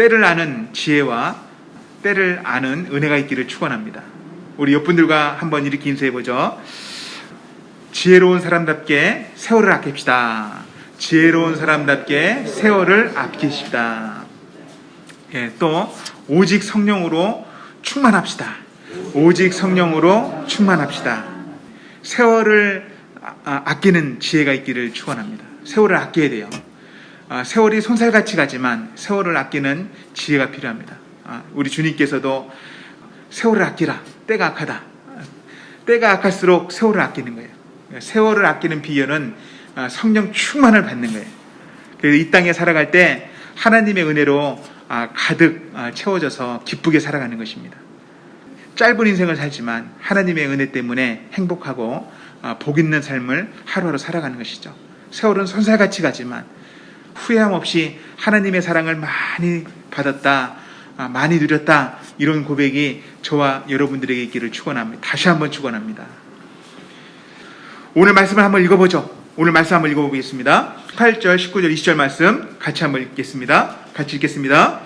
때를 아는 지혜와 때를 아는 은혜가 있기를 축원합니다. 우리 옆분들과 한번 이렇게 인사해 보죠. 지혜로운 사람답게 세월을 아낍시다. 지혜로운 사람답게 세월을 아끼십시다. 예, 또 오직 성령으로 충만합시다. 오직 성령으로 충만합시다. 세월을 아- 아, 아끼는 지혜가 있기를 축원합니다. 세월을 아껴야 돼요. 아, 세월이 손살같이 가지만 세월을 아끼는 지혜가 필요합니다. 아, 우리 주님께서도 세월을 아끼라. 때가 악하다. 아, 때가 악할수록 세월을 아끼는 거예요. 세월을 아끼는 비결은 아, 성령 충만을 받는 거예요. 그래서 이 땅에 살아갈 때 하나님의 은혜로 아, 가득 아, 채워져서 기쁘게 살아가는 것입니다. 짧은 인생을 살지만 하나님의 은혜 때문에 행복하고 아, 복 있는 삶을 하루하루 살아가는 것이죠. 세월은 손살같이 가지만 후회함 없이 하나님의 사랑을 많이 받았다, 아, 많이 누렸다 이런 고백이 저와 여러분들에게 있기를 축원합니다. 다시 한번 축원합니다. 오늘 말씀을 한번 읽어보죠. 오늘 말씀 한번 읽어보겠습니다. 8절, 19절, 20절 말씀 같이 한번 읽겠습니다. 같이 읽겠습니다.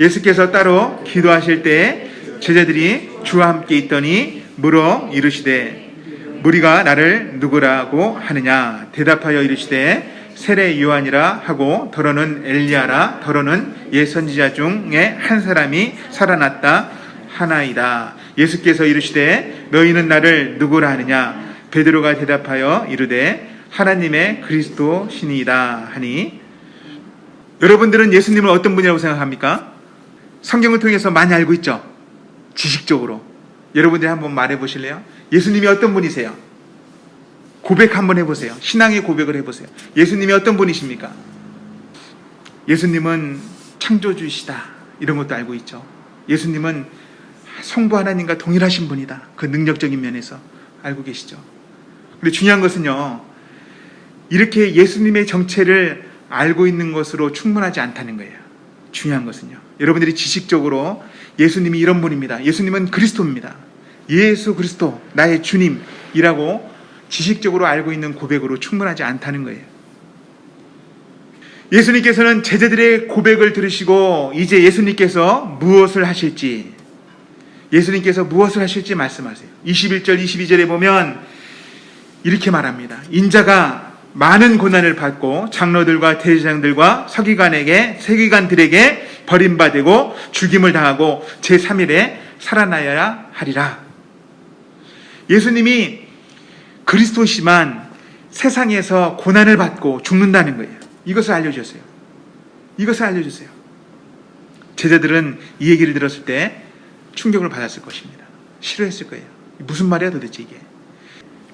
예수께서 따로 기도하실 때 제자들이 주와 함께 있더니 물어 이르시되 무리가 나를 누구라고 하느냐 대답하여 이르시되 세례 요한이라 하고 더러는 엘리야라 더러는 예 선지자 중에 한 사람이 살아났다 하나이다 예수께서 이르시되 너희는 나를 누구라 하느냐 베드로가 대답하여 이르되 하나님의 그리스도 신이다 하니 여러분들은 예수님을 어떤 분이라고 생각합니까? 성경을 통해서 많이 알고 있죠. 지식적으로. 여러분들이 한번 말해 보실래요? 예수님이 어떤 분이세요? 고백 한번 해보세요. 신앙의 고백을 해보세요. 예수님이 어떤 분이십니까? 예수님은 창조주이시다. 이런 것도 알고 있죠. 예수님은 성부 하나님과 동일하신 분이다. 그 능력적인 면에서 알고 계시죠. 근데 중요한 것은요. 이렇게 예수님의 정체를 알고 있는 것으로 충분하지 않다는 거예요. 중요한 것은요. 여러분들이 지식적으로 예수님이 이런 분입니다. 예수님은 그리스도입니다. 예수 그리스도, 나의 주님이라고 지식적으로 알고 있는 고백으로 충분하지 않다는 거예요. 예수님께서는 제자들의 고백을 들으시고 이제 예수님께서 무엇을 하실지, 예수님께서 무엇을 하실지 말씀하세요. 21절, 22절에 보면 이렇게 말합니다. 인자가 많은 고난을 받고 장로들과 대제장들과 서기관에게 세기관들에게 버림받고 죽임을 당하고 제 3일에 살아나야 하리라. 예수님이 그리스도시만 세상에서 고난을 받고 죽는다는 거예요. 이것을 알려주세요. 이것을 알려주세요. 제자들은 이 얘기를 들었을 때 충격을 받았을 것입니다. 싫어했을 거예요. 무슨 말이야 도대체 이게?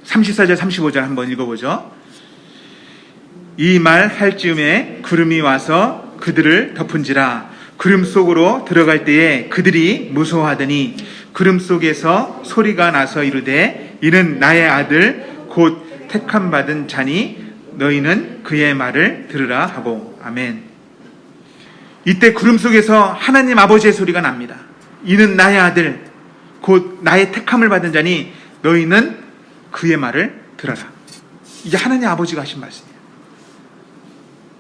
34절, 35절 한번 읽어보죠. 이 말 할 즈음에 구름이 와서 그들을 덮은지라 구름 속으로 들어갈 때에 그들이 무서워하더니 구름 속에서 소리가 나서 이르되 이는 나의 아들 곧 택함 받은 자니 너희는 그의 말을 들으라 하고 아멘. 이때 구름 속에서 하나님 아버지의 소리가 납니다. 이는 나의 아들 곧 나의 택함을 받은 자니 너희는 그의 말을 들어라. 이게 하나님 아버지가 하신 말씀이에요.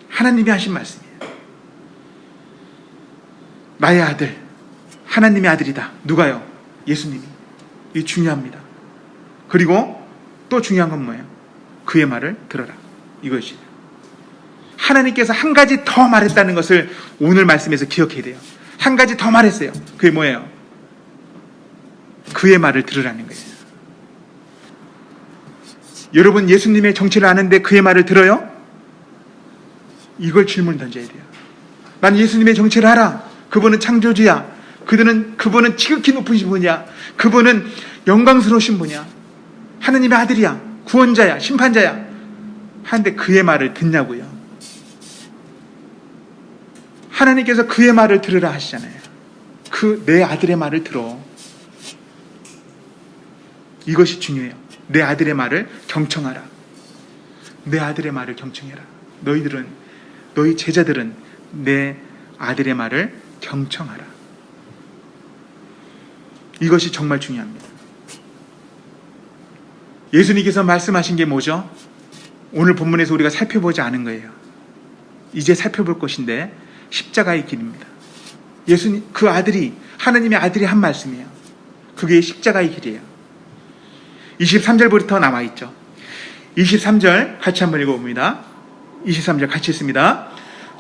하나님이 하신 말씀이에요. 나의 아들, 하나님의 아들이다. 누가요? 예수님이. 이 중요합니다. 그리고 또 중요한 건 뭐예요? 그의 말을 들어라. 이것이. 하나님께서 한 가지 더 말했다는 것을 오늘 말씀에서 기억해야 돼요. 한 가지 더 말했어요. 그게 뭐예요? 그의 말을 들으라는 거예요. 여러분 예수님의 정체를 아는데 그의 말을 들어요? 이걸 질문 던져야 돼요. 난 예수님의 정체를 알아. 그분은 창조주야. 그들은 그분은 지극히 높으신 분이야. 그분은 영광스러우신 분이야. 하느님의 아들이야. 구원자야. 심판자야. 하는데 그의 말을 듣냐고요. 하나님께서 그의 말을 들으라 하시잖아요. 그 내 아들의 말을 들어. 이것이 중요해요. 내 아들의 말을 경청하라. 내 아들의 말을 경청해라. 너희들은 너희 제자들은 내 아들의 말을 경청하라. 이것이 정말 중요합니다. 예수님께서 말씀하신 게 뭐죠? 오늘 본문에서 우리가 살펴보지 않은 거예요. 이제 살펴볼 것인데 십자가의 길입니다. 예수님 그 아들이 하나님의 아들이 한 말씀이에요. 그게 십자가의 길이에요. 23절부터 남아 있죠. 23절 같이 한번 읽어 봅니다. 23절 같이 읽습니다.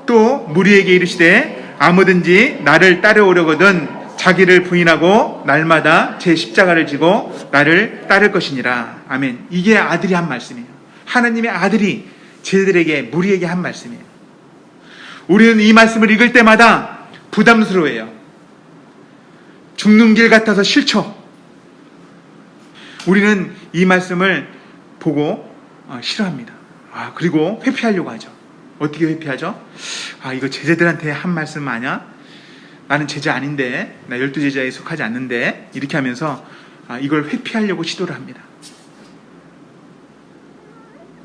또 무리에게 이르시되 아무든지 나를 따라오려거든 자기를 부인하고 날마다 제 십자가를 지고 나를 따를 것이니라. 아멘. 이게 아들이 한 말씀이에요. 하나님의 아들이 제들에게 무리에게 한 말씀이에요. 우리는 이 말씀을 읽을 때마다 부담스러워해요. 죽는 길 같아서 싫죠. 우리는 이 말씀을 보고 어, 싫어합니다. 아, 그리고 회피하려고 하죠. 어떻게 회피하죠? 아, 이거 제자들한테 한 말씀 아냐? 나는 제자 아닌데, 나 열두 제자에 속하지 않는데, 이렇게 하면서 아, 이걸 회피하려고 시도를 합니다.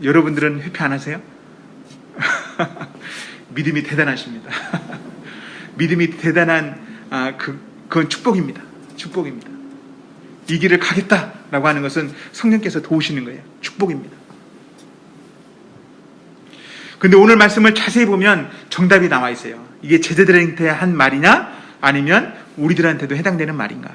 여러분들은 회피 안 하세요? 믿음이 대단하십니다. 믿음이 대단한 아, 그, 그건 축복입니다. 축복입니다. 이 길을 가겠다라고 하는 것은 성령께서 도우시는 거예요. 축복입니다. 근데 오늘 말씀을 자세히 보면 정답이 나와 있어요. 이게 제자들한테 한 말이냐? 아니면 우리들한테도 해당되는 말인가?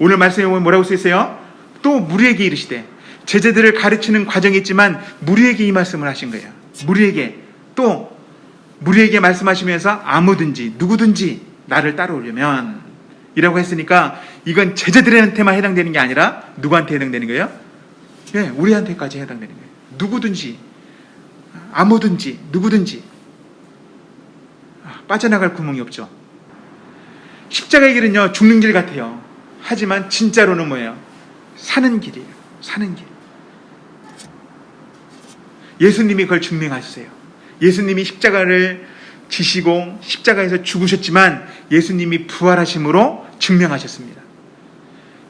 오늘 말씀에 보면 뭐라고 써 있어요? 또 무리에게 이르시되 제자들을 가르치는 과정이 있지만 무리에게 이 말씀을 하신 거예요. 무리에게 또 무리에게 말씀하시면서 아무든지 누구든지 나를 따라오려면 이라고 했으니까 이건 제자들한테만 해당되는 게 아니라 누구한테 해당되는 거예요? 네, 우리한테까지 해당되는 거예요. 누구든지 아무든지 누구든지 아, 빠져나갈 구멍이 없죠. 십자가의 길은요 죽는 길 같아요. 하지만 진짜로는 뭐예요? 사는 길이에요. 사는 길. 예수님이 그걸 증명하셨어요. 예수님이 십자가를 지시고 십자가에서 죽으셨지만 예수님이 부활하심으로 증명하셨습니다.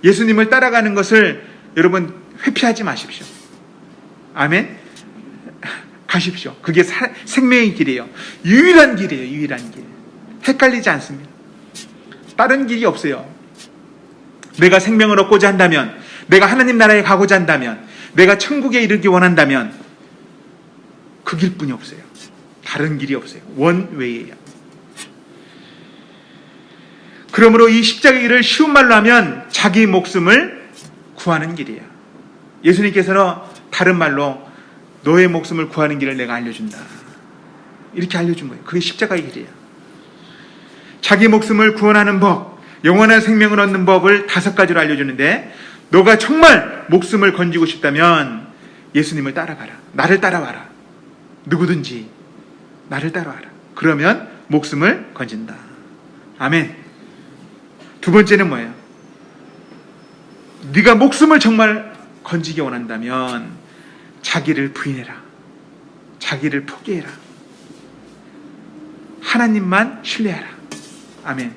예수님을 따라가는 것을 여러분 회피하지 마십시오. 아멘. 가십시오. 그게 사- 생명의 길이에요. 유일한 길이에요. 유일한 길. 헷갈리지 않습니다. 다른 길이 없어요. 내가 생명을 얻고자 한다면, 내가 하나님 나라에 가고자 한다면, 내가 천국에 이르기 원한다면 그 길뿐이 없어요. 다른 길이 없어요. 원웨이예요. 그러므로 이 십자가의 길을 쉬운 말로 하면 자기 목숨을 구하는 길이에요. 예수님께서는 다른 말로 너의 목숨을 구하는 길을 내가 알려준다. 이렇게 알려준 거예요. 그게 십자가의 길이에요. 자기 목숨을 구원하는 법, 영원한 생명을 얻는 법을 다섯 가지로 알려주는데, 너가 정말 목숨을 건지고 싶다면 예수님을 따라가라. 나를 따라와라. 누구든지 나를 따라와라. 그러면 목숨을 건진다. 아멘. 두 번째는 뭐예요? 네가 목숨을 정말 건지기 원한다면 자기를 부인해라. 자기를 포기해라. 하나님만 신뢰하라. 아멘.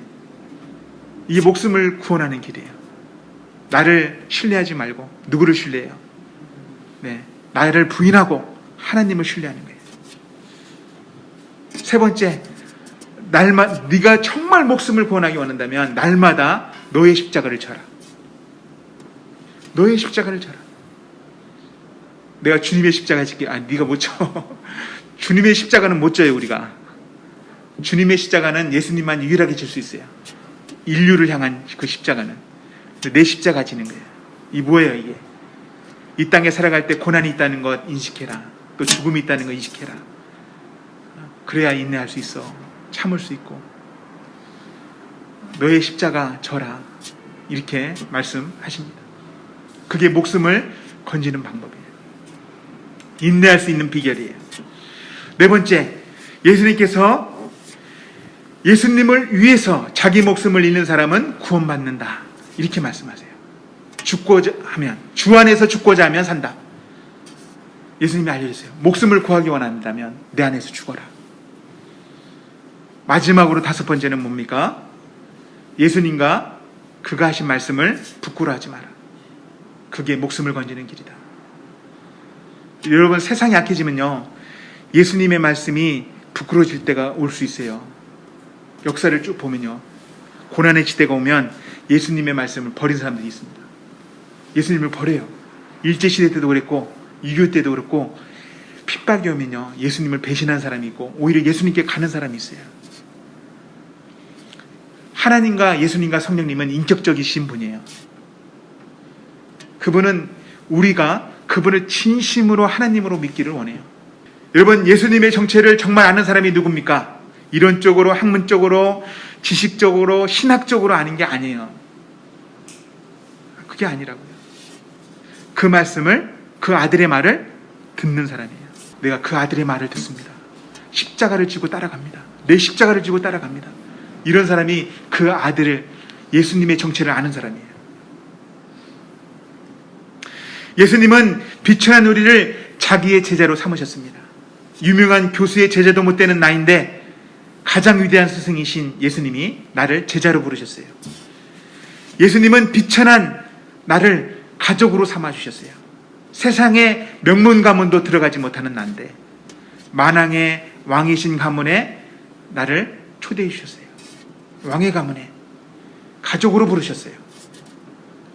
이게 목숨을 구원하는 길이에요. 나를 신뢰하지 말고 누구를 신뢰해요? 네. 나를 부인하고 하나님을 신뢰하는 거예요. 세 번째, 날마 네가 정말 목숨을 구원하기 원한다면 날마다 너의 십자가를 져라. 너의 십자가를 져라. 내가 주님의 십자가 짓게 아 네가 못 져. 주님의 십자가는 못 져요 우리가. 주님의 십자가는 예수님만 유일하게 질수 있어요. 인류를 향한 그 십자가는 내 십자가 지는 거예요. 이 뭐예요 이게? 이 땅에 살아갈 때 고난이 있다는 것 인식해라. 또 죽음이 있다는 것 인식해라. 그래야 인내할 수 있어. 참을 수 있고. 너의 십자가 져라. 이렇게 말씀하십니다. 그게 목숨을 건지는 방법이에요. 인내할 수 있는 비결이에요. 네 번째, 예수님께서 예수님을 위해서 자기 목숨을 잃는 사람은 구원받는다. 이렇게 말씀하세요. 죽고자 하면, 주 안에서 죽고자 하면 산다. 예수님이 알려주세요. 목숨을 구하기 원한다면 내 안에서 죽어라. 마지막으로 다섯 번째는 뭡니까? 예수님과 그가 하신 말씀을 부끄러워하지 마라. 그게 목숨을 건지는 길이다. 여러분 세상이 약해지면요 예수님의 말씀이 부끄러워질 때가 올 수 있어요. 역사를 쭉 보면요 고난의 시대가 오면 예수님의 말씀을 버린 사람들이 있습니다. 예수님을 버려요. 일제 시대 때도 그랬고 6.25 때도 그렇고 핍박이 오면요 예수님을 배신한 사람이 있고 오히려 예수님께 가는 사람이 있어요. 하나님과 예수님과 성령님은 인격적이신 분이에요. 그분은 우리가 그분을 진심으로 하나님으로 믿기를 원해요. 여러분, 예수님의 정체를 정말 아는 사람이 누굽니까? 이론적으로, 학문적으로, 지식적으로, 신학적으로 아는 게 아니에요. 그게 아니라고요. 그 말씀을, 그 아들의 말을 듣는 사람이에요. 내가 그 아들의 말을 듣습니다. 십자가를 지고 따라갑니다. 내 십자가를 지고 따라갑니다. 이런 사람이 그 아들을 예수님의 정체를 아는 사람이에요. 예수님은 비천한 우리를 자기의 제자로 삼으셨습니다. 유명한 교수의 제자도 못 되는 나인데 가장 위대한 스승이신 예수님이 나를 제자로 부르셨어요. 예수님은 비천한 나를 가족으로 삼아 주셨어요. 세상에 명문 가문도 들어가지 못하는 난데 만왕의 왕이신 가문에 나를 초대해 주셨어요. 왕의 가문에 가족으로 부르셨어요.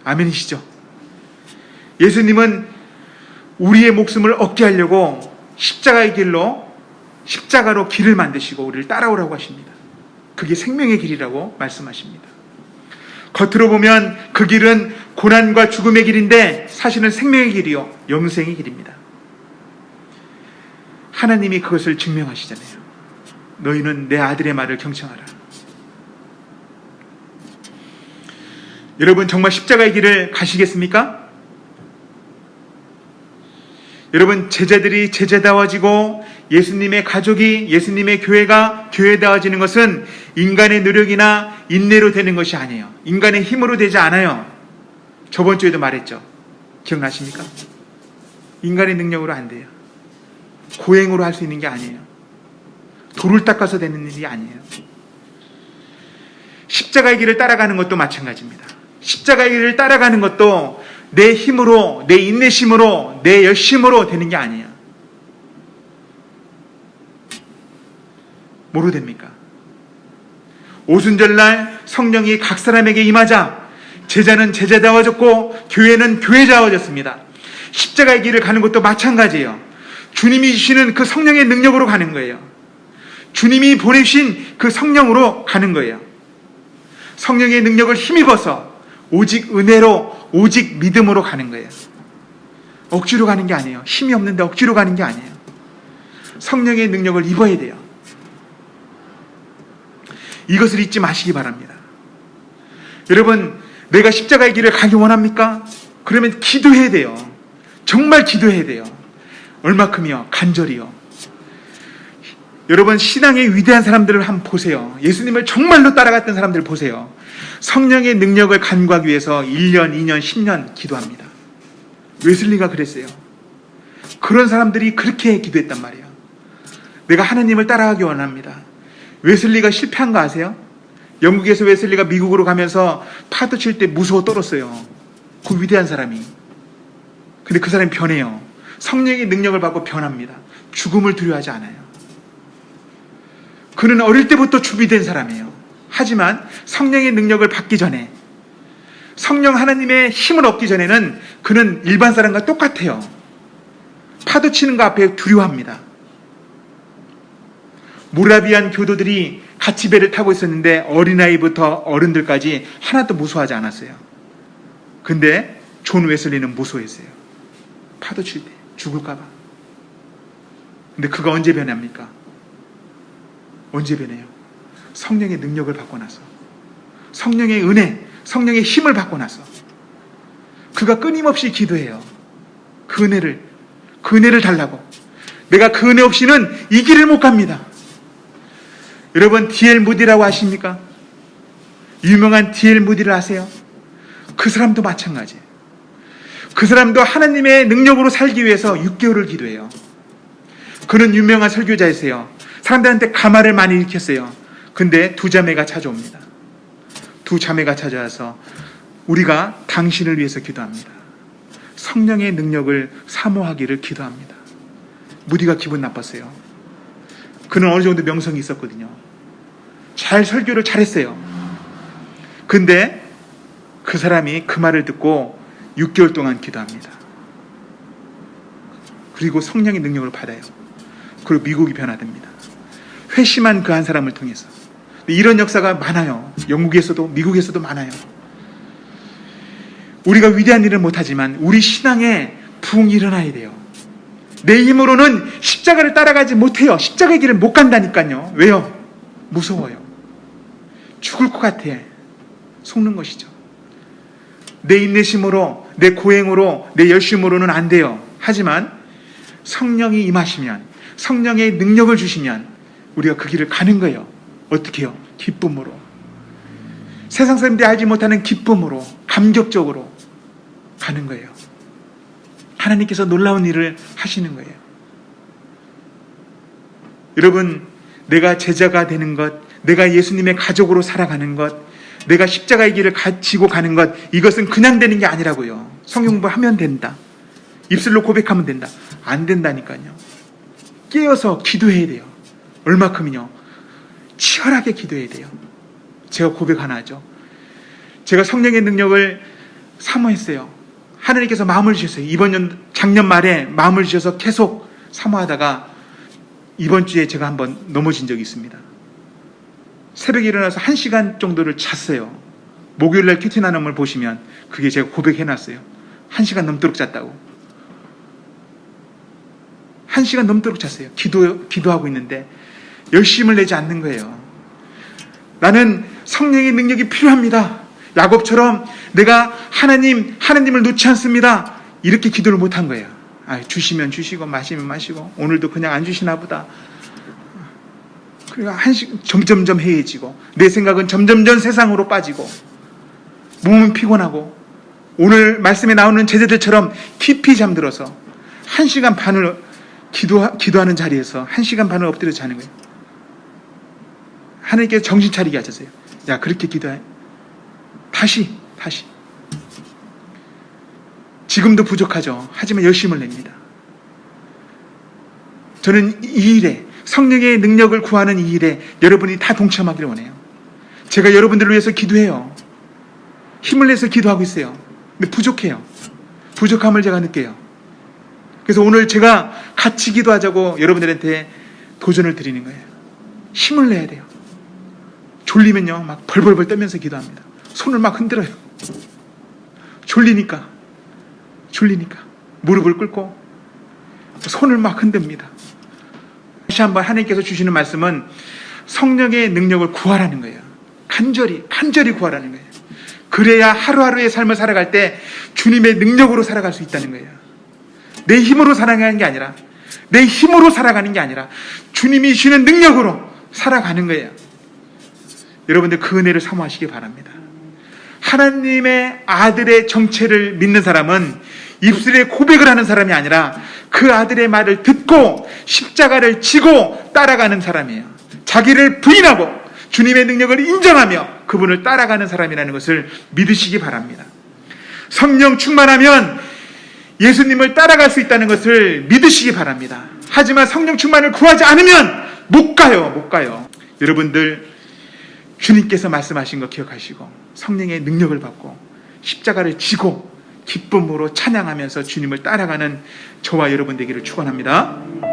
아멘이시죠? 예수님은 우리의 목숨을 얻게 하려고 십자가의 길로 십자가로 길을 만드시고 우리를 따라오라고 하십니다. 그게 생명의 길이라고 말씀하십니다. 겉으로 보면 그 길은 고난과 죽음의 길인데 사실은 생명의 길이요 영생의 길입니다. 하나님이 그것을 증명하시잖아요. 너희는 내 아들의 말을 경청하라. 여러분 정말 십자가의 길을 가시겠습니까? 여러분 제자들이 제자다워지고 예수님의 가족이 예수님의 교회가 교회다워지는 것은 인간의 노력이나 인내로 되는 것이 아니에요. 인간의 힘으로 되지 않아요. 저번 주에도 말했죠. 기억나십니까? 인간의 능력으로 안 돼요. 고행으로 할 수 있는 게 아니에요. 돌을 닦아서 되는 일이 아니에요. 십자가의 길을 따라가는 것도 마찬가지입니다. 십자가의 길을 따라가는 것도 내 힘으로, 내 인내심으로, 내 열심으로 되는 게 아니에요. 뭐로 됩니까? 오순절날 성령이 각 사람에게 임하자 제자는 제자다워졌고 교회는 교회자워졌습니다. 십자가의 길을 가는 것도 마찬가지예요. 주님이 주시는 그 성령의 능력으로 가는 거예요. 주님이 보내신 그 성령으로 가는 거예요. 성령의 능력을 힘입어서 오직 은혜로, 오직 믿음으로 가는 거예요. 억지로 가는 게 아니에요. 힘이 없는데 억지로 가는 게 아니에요. 성령의 능력을 입어야 돼요. 이것을 잊지 마시기 바랍니다. 여러분, 내가 십자가의 길을 가기 원합니까? 그러면 기도해야 돼요. 정말 기도해야 돼요. 얼마큼이요? 간절히요. 여러분, 신앙의 위대한 사람들을 한번 보세요. 예수님을 정말로 따라갔던 사람들 보세요. 성령의 능력을 간구하기 위해서 1년, 2년, 10년 기도합니다. 웨슬리가 그랬어요. 그런 사람들이 그렇게 기도했단 말이에요. 내가 하나님을 따라가기 원합니다. 웨슬리가 실패한 거 아세요? 영국에서 웨슬리가 미국으로 가면서 파도 칠 때 무서워 떨었어요. 그 위대한 사람이. 근데 그 사람이 변해요. 성령의 능력을 받고 변합니다. 죽음을 두려워하지 않아요. 그는 어릴 때부터 준비된 사람이에요. 하지만 성령의 능력을 받기 전에 성령 하나님의 힘을 얻기 전에는 그는 일반 사람과 똑같아요. 파도 치는 거 앞에 두려워합니다. 모라비안 교도들이 같이 배를 타고 있었는데 어린아이부터 어른들까지 하나도 무서워하지 않았어요. 근데 존 웨슬리는 무서워했어요. 파도 칠 때 죽을까봐. 근데 그가 언제 변합니까? 언제 변해요? 성령의 능력을 받고 나서. 성령의 은혜, 성령의 힘을 받고 나서. 그가 끊임없이 기도해요. 그 은혜를, 그 은혜를 달라고. 내가 그 은혜 없이는 이 길을 못 갑니다. 여러분 D.L. 무디라고 아십니까? 유명한 D.L. 무디를 아세요? 그 사람도 마찬가지예요. 그 사람도 하나님의 능력으로 살기 위해서 6개월을 기도해요. 그는 유명한 설교자이세요. 사람들한테 가마를 많이 일으켰어요. 근데 두 자매가 찾아옵니다. 두 자매가 찾아와서 우리가 당신을 위해서 기도합니다. 성령의 능력을 사모하기를 기도합니다. 무디가 기분 나빴어요. 그는 어느 정도 명성이 있었거든요. 잘 설교를 잘했어요. 근데 그 사람이 그 말을 듣고 6개월 동안 기도합니다. 그리고 성령의 능력을 받아요. 그리고 미국이 변화됩니다. 회심한 그 한 사람을 통해서 이런 역사가 많아요. 영국에서도 미국에서도 많아요. 우리가 위대한 일은 못하지만 우리 신앙에 부흥이 일어나야 돼요. 내 힘으로는 십자가를 따라가지 못해요. 십자가의 길을 못 간다니까요. 왜요? 무서워요. 죽을 것 같아. 속는 것이죠. 내 인내심으로, 내 고행으로, 내 열심으로는 안 돼요. 하지만 성령이 임하시면, 성령의 능력을 주시면 우리가 그 길을 가는 거예요. 어떻게 해요? 기쁨으로. 세상 사람들이 알지 못하는 기쁨으로, 감격적으로 가는 거예요. 하나님께서 놀라운 일을 하시는 거예요. 여러분, 내가 제자가 되는 것, 내가 예수님의 가족으로 살아가는 것, 내가 십자가의 길을 지고 가는 것, 이것은 그냥 되는 게 아니라고요. 성경부 하면 된다. 입술로 고백하면 된다. 안 된다니까요. 깨어서 기도해야 돼요. 얼마큼이요? 치열하게 기도해야 돼요. 제가 고백 하나 하죠. 제가 성령의 능력을 사모했어요. 하나님께서 마음을 주셨어요. 이번 년, 작년 말에 마음을 주셔서 계속 사모하다가 이번 주에 제가 한번 넘어진 적이 있습니다. 새벽에 일어나서 한 시간 정도를 잤어요. 목요일 날 큐티 나눔을 보시면 그게 제가 고백해놨어요. 한 시간 넘도록 잤다고. 한 시간 넘도록 잤어요. 기도, 기도하고 있는데 열심을 내지 않는 거예요. 나는 성령의 능력이 필요합니다. 야곱처럼 내가 하나님, 하나님을 놓지 않습니다. 이렇게 기도를 못한 거예요. 아, 주시면 주시고 마시면 마시고 오늘도 그냥 안 주시나 보다. 그리고 한식 점점점 해해지고 내 생각은 점점점 세상으로 빠지고 몸은 피곤하고 오늘 말씀에 나오는 제자들처럼 깊이 잠들어서 한 시간 반을 기도 기도하는 자리에서 한 시간 반을 엎드려 자는 거예요. 하나님께서 정신 차리게 하셨어요. 야 그렇게 기도해. 다시 다시. 지금도 부족하죠. 하지만 열심을 냅니다. 저는 이 일에 성령의 능력을 구하는 이 일에 여러분이 다 동참하기를 원해요. 제가 여러분들을 위해서 기도해요. 힘을 내서 기도하고 있어요. 근데 부족해요. 부족함을 제가 느껴요. 그래서 오늘 제가 같이 기도하자고 여러분들한테 도전을 드리는 거예요. 힘을 내야 돼요. 졸리면요, 막 벌벌벌 떨면서 기도합니다. 손을 막 흔들어요. 졸리니까. 졸리니까. 무릎을 꿇고 손을 막 흔듭니다. 다시 한번 하나님께서 주시는 말씀은 성령의 능력을 구하라는 거예요. 간절히, 간절히 구하라는 거예요. 그래야 하루하루의 삶을 살아갈 때 주님의 능력으로 살아갈 수 있다는 거예요. 내 힘으로 살아가는 게 아니라, 내 힘으로 살아가는 게 아니라, 주님이 주는 능력으로 살아가는 거예요. 여러분들 그 은혜를 사모하시기 바랍니다. 하나님의 아들의 정체를 믿는 사람은 입술에 고백을 하는 사람이 아니라 그 아들의 말을 듣고 십자가를 지고 따라가는 사람이에요. 자기를 부인하고 주님의 능력을 인정하며 그분을 따라가는 사람이라는 것을 믿으시기 바랍니다. 성령 충만하면 예수님을 따라갈 수 있다는 것을 믿으시기 바랍니다. 하지만 성령 충만을 구하지 않으면 못 가요, 못 가요. 여러분들 주님께서 말씀하신 거 기억하시고 성령의 능력을 받고 십자가를 지고 기쁨으로 찬양하면서 주님을 따라가는 저와 여러분 되기를 축원합니다.